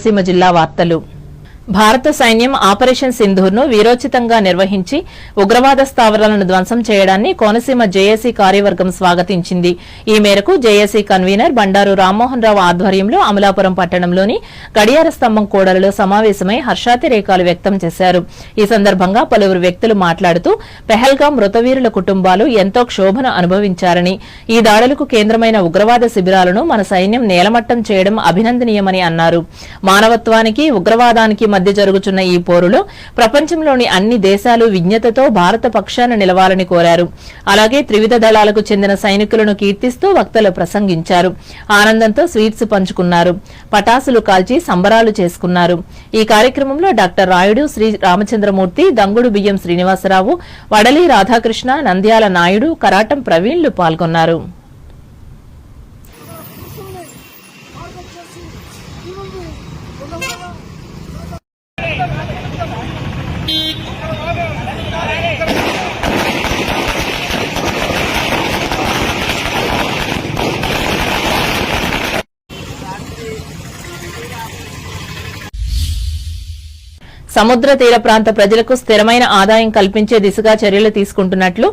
కోనసీమ జిల్లా వార్తలు. భారత సైన్యం ఆపరేషన్ సింధూర్ను వీరోచితంగా నిర్వహించి ఉగ్రవాద స్థావరాలను ధ్వంసం చేయడాన్ని కోనసీమ జేఏసీ కార్యవర్గం స్వాగతించింది. ఈ మేరకు జేఏసీ కన్వీనర్ బండారు రామ్మోహన్ రావు ఆధ్వర్యంలో అమలాపురం పట్టణంలోని గడియార స్తంభం కూడలలో సమావేశమై హర్షాతిరేకాలు వ్యక్తం చేశారు. ఈ సందర్భంగా పలువురు వ్యక్తులు మాట్లాడుతూ పెహల్గాం మృతవీరుల కుటుంబాలు ఎంతో క్షోభను అనుభవించారని ఈ దాడులకు కేంద్రమైన ఉగ్రవాద శిబిరాలను మన సైన్యం నేలమట్టం చేయడం అభినందనీయమని అన్నారు. మానవత్వానికి ఉగ్రవాదానికి మధ్య జరుగుతున్న ఈ పోరులో ప్రపంచంలోని అన్ని దేశాలు విజ్ఞతతో భారత పక్షాన నిలవాలని కోరారు. అలాగే త్రివిధ దళాలకు చెందిన సైనికులను కీర్తిస్తూ వక్తలు ప్రసంగించారు. ఆనందంతో స్వీట్స్ పంచుకున్నారు. పటాసులు కాల్చి సంబరాలు చేసుకున్నారు. ఈ కార్యక్రమంలో డాక్టర్ రాయుడు శ్రీ రామచంద్రమూర్తి దంగుడు బియ్యం శ్రీనివాసరావు వడలి రాధాకృష్ణ నంద్యాల నాయుడు కరాటం ప్రవీణ్లు పాల్గొన్నారు. సముద్ర తీర ప్రాంత ప్రజలకు స్థిరమైన ఆదాయం కల్పించే దిశగా చర్యలు తీసుకుంటున్నట్లు